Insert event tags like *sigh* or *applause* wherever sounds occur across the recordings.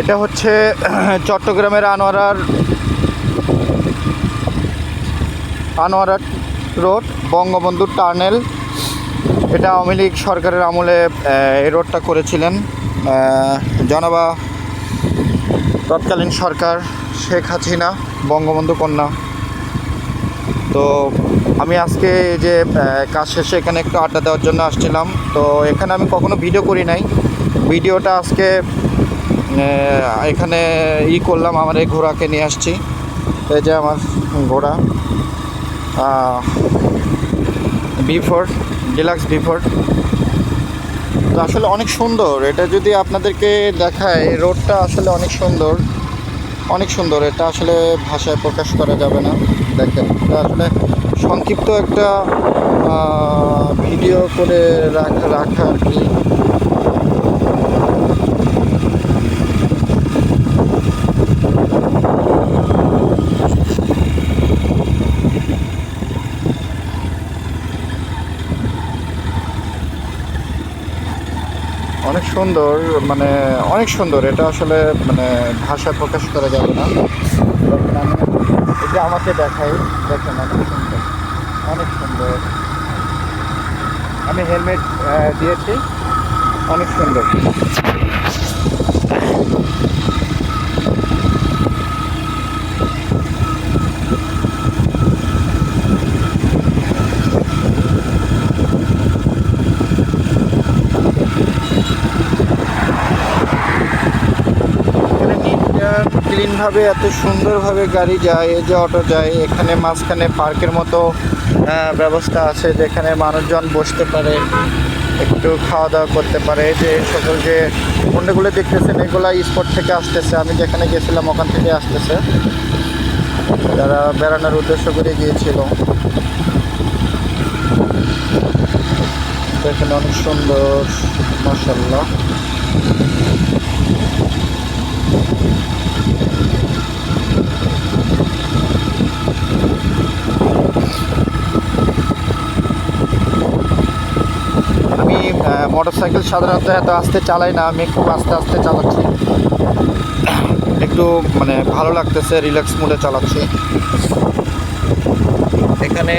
এটা হচ্ছে, *clears throat* চট্টগ্রামের আনোয়ারার, আনোয়ারা রোড, বঙ্গবন্ধু টার্নেল। এটা আওয়ামী লীগ সরকারের আমলে এই রোডটা করেছিলেন জনাবা তৎকালীন সরকার শেখ হাসিনা, বঙ্গবন্ধু কন্যা। তো আমি আজকে যে কাজ শেষে এখানে একটু আড্ডা দেওয়ার জন্য আসছিলাম। তো এখানে আমি কখনো ভিডিও করি নাই। ভিডিওটা আজকে এখানে ই করলাম, আমার এই ঘোড়াকে নিয়ে আসছি। এই যে আমার ঘোড়া। বিফোর ডিলাক্স বিফোর তো আসলে অনেক সুন্দর। এটা যদি আপনাদেরকে দেখায় রোডটা আসলে অনেক সুন্দর। অনেক সুন্দর। এটা আসলে ভাষায় প্রকাশ করা যাবে না। দেখেন, এটা আসলে সংক্ষিপ্ত একটা ভিডিও করে রাখা রাখা আর কি অনেক সুন্দর মানে অনেক সুন্দর। এটা আসলে মানে ভাষায় প্রকাশ করা যাবে না। এটা আমাকে দেখাই। দেখেন, অনেক সুন্দর। অনেক সুন্দর। আমি হেলমেট দিয়েছি। অনেক সুন্দর এখানে ক্লিনভাবে এত সুন্দরভাবে গাড়ি যায়, এই যে অটো যায়, এখানে মাঝখানে পার্কের মতো ব্যবস্থা আছে যেখানে মানুষজন বসতে পারে, একটু খাওয়া দাওয়া করতে পারে। যে সকল যে পণ্যগুলো দেখতেছেন এগুলা স্পট থেকে আসতেছে। আমি যেখানে গেছিলাম, ওখান থেকে আসতেছে। যারা বেড়ানোর উদ্দেশ্য করে গিয়েছিল। দেখেন অনেক সুন্দর মাসাল্লাহ আমি মোটর সাইকেল সাধারণত এত আস্তে চালাই না, আমি খুব আস্তে আস্তে চালাচ্ছি। একটু মানে ভালো লাগতেছে রিল্যাক্স মোডে চালাচ্ছি। এখানে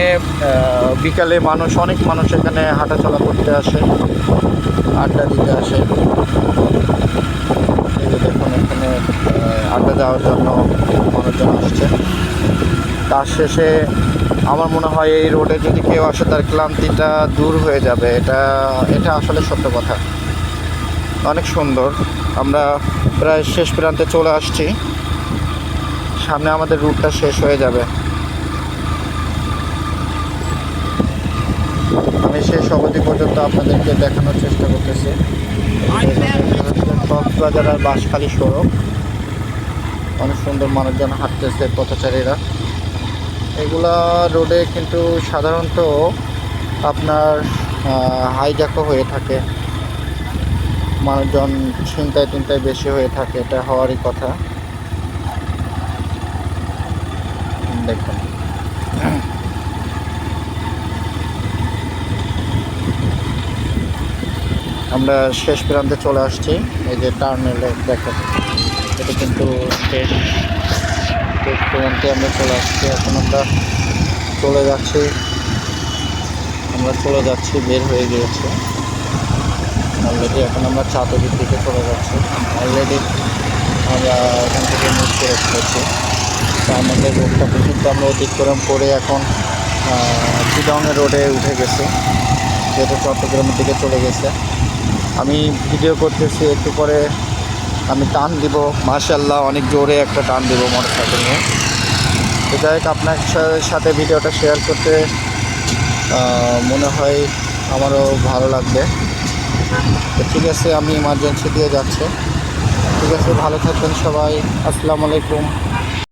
বিকালে মানুষ, অনেক মানুষ এখানে হাঁটাচলা করতে আসে, আড্ডা দিতে আসে। দেখুন এখানে আড্ডা দেওয়ার জন্য মানুষজন আসছে। তার শেষে আমার মনে হয় এই রোডে যদি কেউ আসে, তার ক্লান্তিটা দূর হয়ে যাবে। এটা এটা আসলে সত্য কথা। অনেক সুন্দর। আমরা প্রায় শেষ প্রান্তে চলে আসছি। সামনে আমাদের রুটটা শেষ হয়ে যাবে। আমি শেষ অবধি পর্যন্ত আপনাদেরকে দেখানোর চেষ্টা করতেছি। কক্সবাজার আর বাঁশখালী সড়ক। অনেক সুন্দর মানুষজন হাঁটতেছে পথচারীরা। এগুলা রোডে কিন্তু সাধারণত আপনার হাইজ্যাকও হয়ে থাকে। মানুষজন ছিনতাই টিনতাই বেশি হয়ে থাকে, এটা হওয়ারই কথা। দেখুন। আমরা শেষ প্রান্তে চলে আসছি, এই যে টার্নেলে দেখেন এটা কিন্তু শেষ শেষ প্রান্তে আমরা চলে আসছি। এখন আমরা চলে যাচ্ছি। আমরা চলে যাচ্ছি, বের হয়ে গিয়েছে। অলরেডি এখন আমরা চাঁদবির দিকে চলে যাচ্ছি। অলরেডি আমরা এখান থেকে মুভ করে ফেলেছি। তো আমাদের রোডটা পর্যন্ত আমরা অতিক্রম করে এখন চিডংয়ের রোডে উঠে গেছি। যেটা চট্টগ্রামের দিকে চলে গেছে। আমি ভিডিও করতেছি, একটু পরে আমি টান দিব মার্শাল্লাহ অনেক জোরে একটা টান দেবো মোটর সাইকেল নিয়ে। তো যাই হোক, আপনার সাথে ভিডিওটা শেয়ার করতে মনে হয় আমারও ভালো লাগবে। তো ঠিক আছে, আমি ইমার্জেন্সি দিয়ে যাচ্ছি। ঠিক আছে, ভালো থাকবেন সবাই। আসসালামু আলাইকুম।